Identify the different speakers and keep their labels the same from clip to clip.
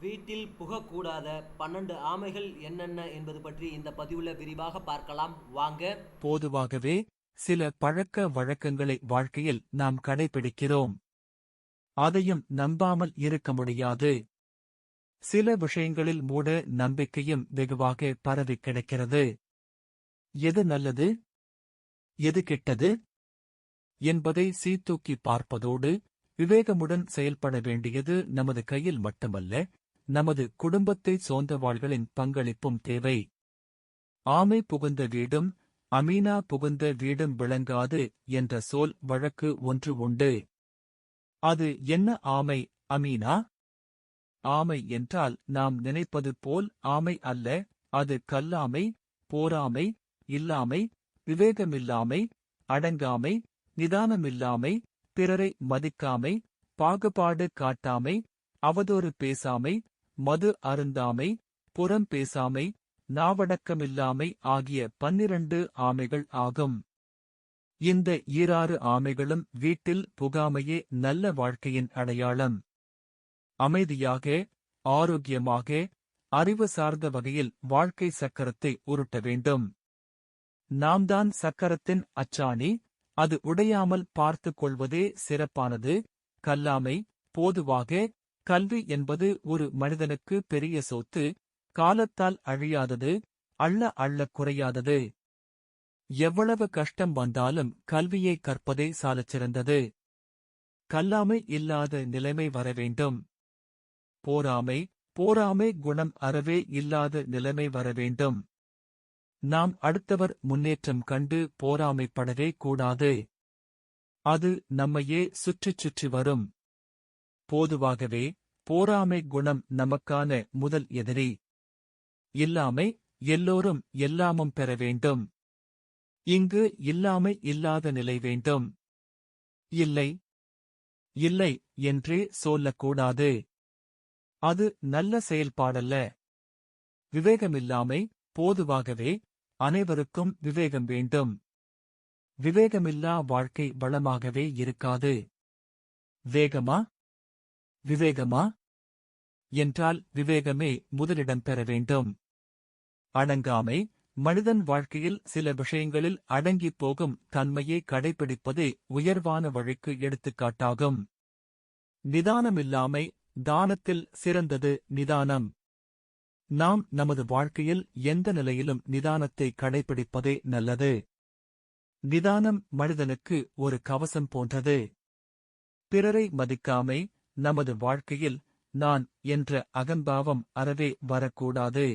Speaker 1: வீட்டில் புகக்கூடாத பன்னெண்டு ஆமைகள் என்னென்ன என்பது பற்றி இந்த பதிவுல விரிவாக பார்க்கலாம். வாங்க.
Speaker 2: பொதுவாகவே சில பழக்க வழக்கங்களை வாழ்க்கையில் நாம் கடைபிடிக்கிறோம். அதையும் நம்பாமல் இருக்க முடியாது. சில விஷயங்களில் மூட நம்பிக்கையும் வெகுவாக பரவி கிடக்கிறது. எது நல்லது? எது கெட்டது? என்பதை சீத்தூக்கி பார்ப்பதோடு விவேகமுடன் செயல்பட வேண்டியது நமது கையில் மட்டுமல்ல நமது குடும்பத்தைச் சோர்ந்தவாள்களின் பங்களிப்பும் தேவை. ஆமை புகுந்த வீடும் அமீனா புகுந்த வீடும் விளங்காது என்ற சொல் வழக்கு ஒன்று உண்டு. அது என்ன ஆமை அமீனா? ஆமை என்றால் நாம் நினைப்பது போல் ஆமை அல்ல அது கல்லாமை போராமை இல்லாமை விவேகமில்லாமை அடங்காமை நிதானமில்லாமை பிறரை மதிக்காமை பாகுபாடு காட்டாமை அவதூறு பேசாமை மது அருந்தாமை புறம் பேசாமை நாவடக்கமில்லாமை ஆகிய பன்னிரண்டு ஆமைகள் ஆகும். இந்த ஈராறு ஆமைகளும் வீட்டில் புகாமையே நல்ல வாழ்க்கையின் அடையாளம். அமைதியாக ஆரோக்கியமாக அறிவு சார்ந்த வகையில் வாழ்க்கை சக்கரத்தை உருட்ட வேண்டும். நாம் தான் சக்கரத்தின் அச்சாணி அது உடையாமல் பார்த்துக் கொள்வதே சிறப்பானது. கல்லாமை போதுவாக கல்வி என்பது ஒரு மனிதனுக்கு பெரிய சொத்து காலத்தால் அழியாதது அள்ள அள்ள குறையாதது. எவ்வளவு கஷ்டம் வந்தாலும் கல்வியை கற்பதே சாலச்சிறந்தது கல்லாமை இல்லாத நிலைமை வர வேண்டும். போராமை போராமை குணம் அறவே இல்லாத நிலைமை வர வேண்டும். நாம் அடுத்தவர் முன்னேற்றம் கண்டு போராமைப்படவே கூடாது. அது நம்மையே சுற்றிச் சுற்றி வரும். போதுவாகவே போராமை குணம் நமக்கான முதல் எதிரி. இல்லாமை எல்லோரும் எல்லாமும் பெற வேண்டும். இங்கு இல்லாமை இல்லாத நிலை வேண்டும். இல்லை. இல்லை என்றே சொல்லக்கூடாது. அது நல்ல செயல்பாடல்ல. விவேகமில்லாமை போதுவாகவே அனைவருக்கும் விவேகம் வேண்டும். விவேகமில்லா வாழ்க்கை வளமாகவே இருக்காது. வேகமா விவேகமா? என்றால் விவேகமே முதலிடம் பெற வேண்டும். அடங்காமை மனிதன் வாழ்க்கையில் சில விஷயங்களில் அடங்கிப் போகும் தன்மையை கடைபிடிப்பதே உயர்வான வழிக்கு எடுத்துக்காட்டாகும். நிதானமில்லாமை தானத்தில் சிறந்தது நிதானம். நாம் நமது வாழ்க்கையில் எந்த நிலையிலும் நிதானத்தை கடைபிடிப்பதே நல்லது. நிதானம் மனிதனுக்கு ஒரு கவசம் போன்றது. பிறரை மதிக்காமை நமது வாழ்க்கையில் நான் என்ற அகம்பாவம் அறவே வரக்கூடாது.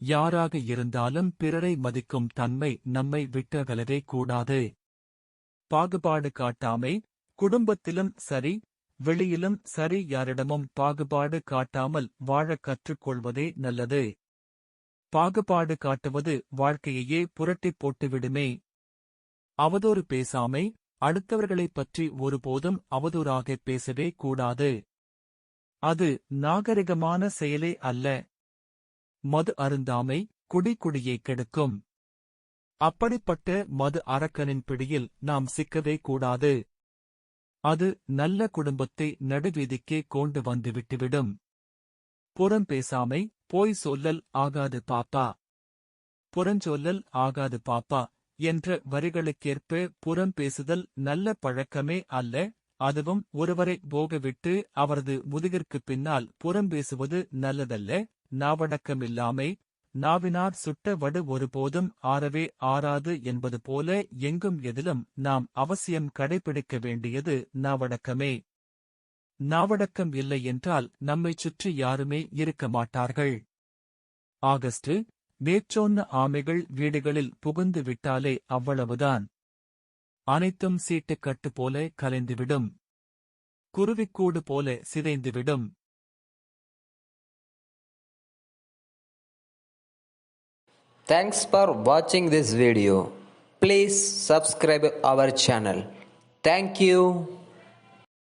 Speaker 2: யாராக இருந்தாலும் பிறரை மதிக்கும் தன்மை நம்மை விட்டகலவே கூடாது. பாகுபாடு காட்டாமை குடும்பத்திலும் சரி வெளியிலும் சரி யாரிடமும் பாகுபாடு காட்டாமல் வாழக் கற்றுக்கொள்வதே நல்லது. பாகுபாடு காட்டுவது வாழ்க்கையையே புரட்டிப் போட்டுவிடுமே. அவதோறு பேசாமை அடுத்தவர்களைப் பற்றி ஒருபோதும் அவதூறாகப் பேசவே கூடாது. அது நாகரிகமான செயலே அல்ல. மது அருந்தாமை குடி குடியை கெடுக்கும். அப்படிப்பட்ட மது அரக்கனின் பிடியில் நாம் சிக்கவே கூடாது. அது நல்ல குடும்பத்தை நடுவீதிக்கே கொண்டு வந்து விட்டுவிடும். புறம் பேசாமை போய் சொல்லல் ஆகாது பாப்பா. புறஞ்சொல்லல் ஆகாது பாப்பா. என்ற வரிகளுக்கேற்ப புறம் பேசுதல் நல்ல பழக்கமே அல்ல. அதுவும் ஒருவரை போகவிட்டு அவரது முதுகிற்குப் பின்னால் புறம் பேசுவது நல்லதல்ல. நாவடக்கமில்லாமை நாவினார் சுட்ட வடு ஒருபோதும் ஆறவே ஆறாது என்பது போல எங்கும் எதிலும் நாம் அவசியம் கடைபிடிக்க வேண்டியது நாவடக்கமே. நாவடக்கம் இல்லை என்றால் நம்மைச் சுற்றி யாருமே இருக்க மாட்டார்கள். ஆகஸ்ட் மேற்சொன்ன ஆமைகள் வீடுகளில் புகுந்து விட்டாலே அவ்வளவுதான் அனைத்தும் சீட்டுக்கட்டு போல கலைந்துவிடும் குருவிக்கூடு போல சிதைந்துவிடும்
Speaker 3: Thanks for watching this video. Please subscribe our channel. Thank you.